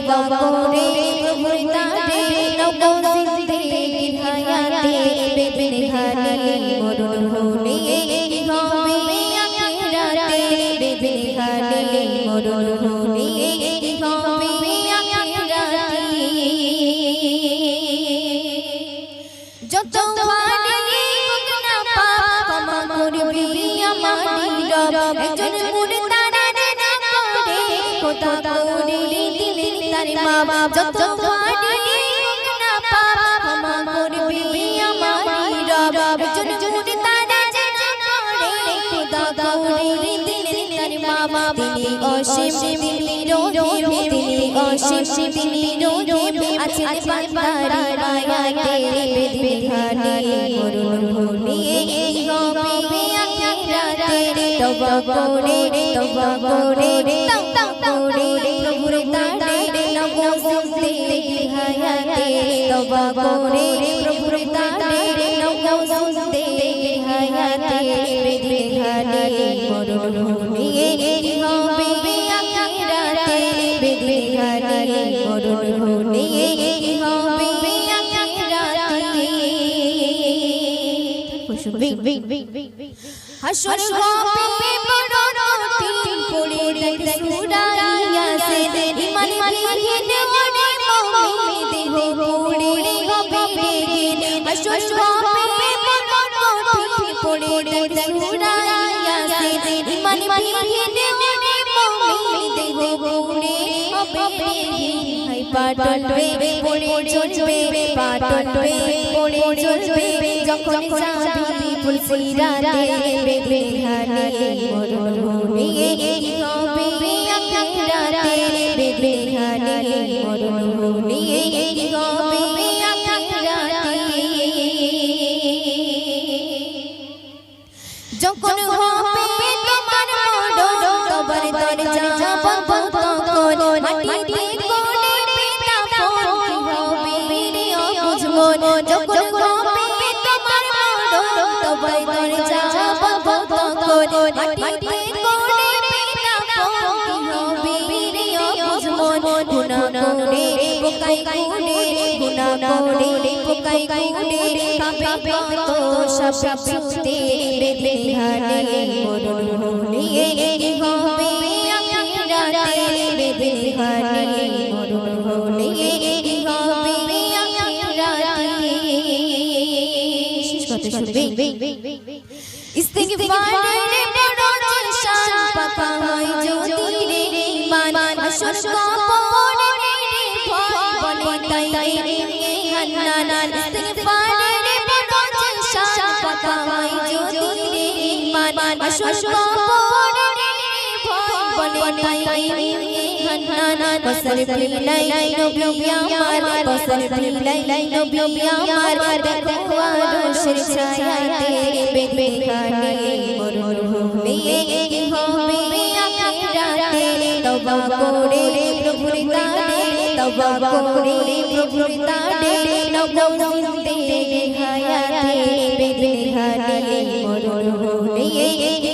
তবা করে প্রভুর তারে নগৌজিতে বাপ যত পারি গুনা পাপ ক্ষমা করবি আমার রব। একজন মুর্দারে না করে, খোদা করে। দিলে তার মা বাপ তিনি অসীম, তিনি রহিম তিনি অসীম, তিনি রহিম আছেন বান্দার মায়াতে বিধানে মরণ হলে হবে আখিরাতে। তওবা করে তওবা করে, তওবা হায়াতে তওবা করে প্রভুর তারে নগৌসুতে হায়াতে বিধানে মরণ হলে হবে আখিরাতে বিধানে মরণ হলে হবে আখিরাতে হাসর হবে হাসর হবে বড় কঠিন পড়ে দেখ সুরাইয়া সে ইমান মালিয়ে দেওয়ারে মুমিন দেহ হবে বেদিন হাই পাটলবে পড়ে চলবে পাটলবে পড়ে চলবে যখন যাবি ফুলসিরাতে বেদবিহানে মরণ হলে হবে আখিরাতে বেদবিহানে মরণ হলে হবে মাটিতে কোণে পিতা ফোন হবে রে অবুঝমন গুনাহ করে পোকাই করে গুনাহ করে পোকাই করে কাঁপে কত সব সব সুতে বেদবিহানে মরণ হলে হবে আখিরাতে বেদবিহানে মরণ হলে হবে আখিরাতে কথা শুনবে। ইস্তিগফারে হান্নান। ইস্তিগফারে বড় শান পাকা তওবা করে প্রভুর তারে নগৌজিতে হায়াতে বেদবিখানে মরণ হলে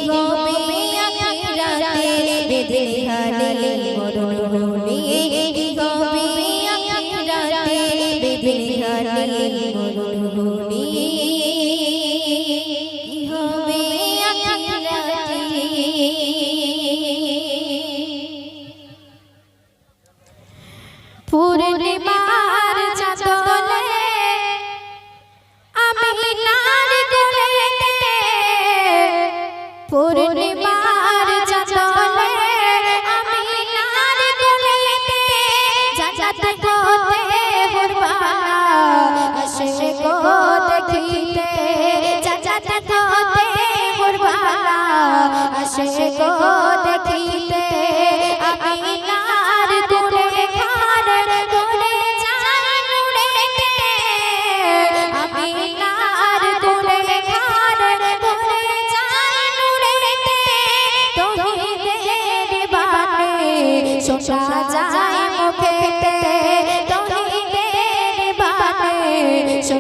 সাজায় মুখেতে তহিদের বানে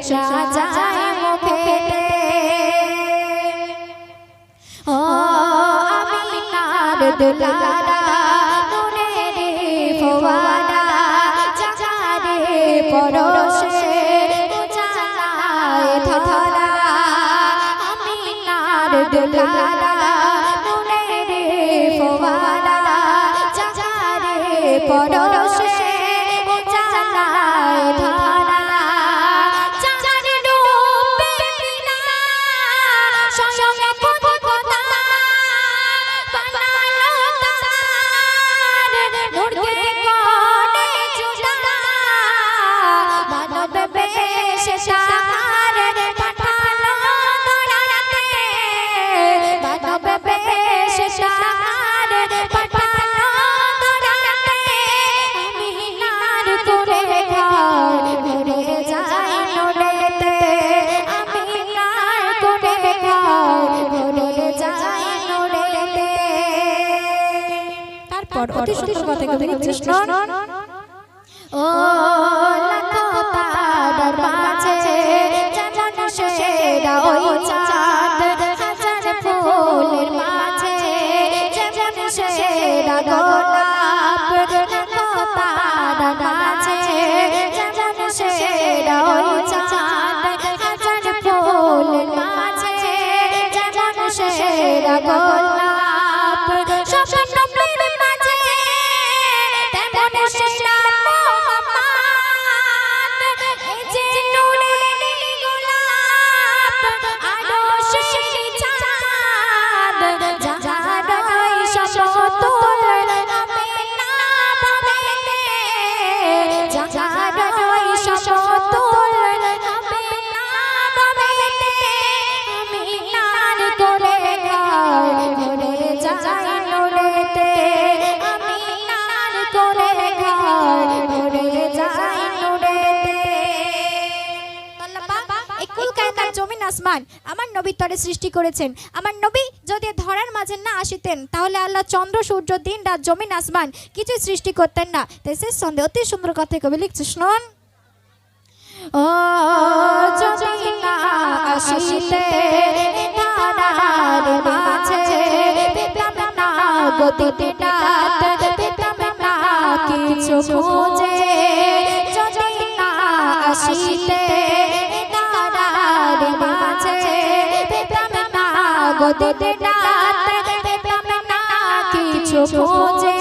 সাজায় মুখেতে ও আমি নার দুলারা নুনের ফোয়ারা জাগারে পরশে উজালায় ধরা। আমি নার দুলারা জাগারে তারপর অতি সুন্দর কথা কবি কৃষ্ণ ও লাখো তারার মাঝে যেমন সেরা ওই চাঁদ হাজার ফুলের মাঝে। যেমন সেরা গোলাপ লাখো তারার মাঝে জমিন আসমান আমার নবীর তরে সৃষ্টি করেছেন। আমার নবী যদি ধরার মাঝে না আসিতেন, তাহলে আল্লাহ চন্দ্র, সূর্য, দিন, রাত, জমিন, আসমান কিছু সৃষ্টি করতেন না। তাই সে সন্দেহ, অতি সুন্দর কথা কবি লিখছে। শুনুন। ও না গতিতে ডাক পেতাম না কিছু খুঁজে।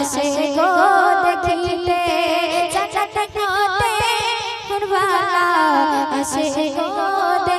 আসে গো দেখিতে চাঁদ ধরতে মুরবালা আসে গো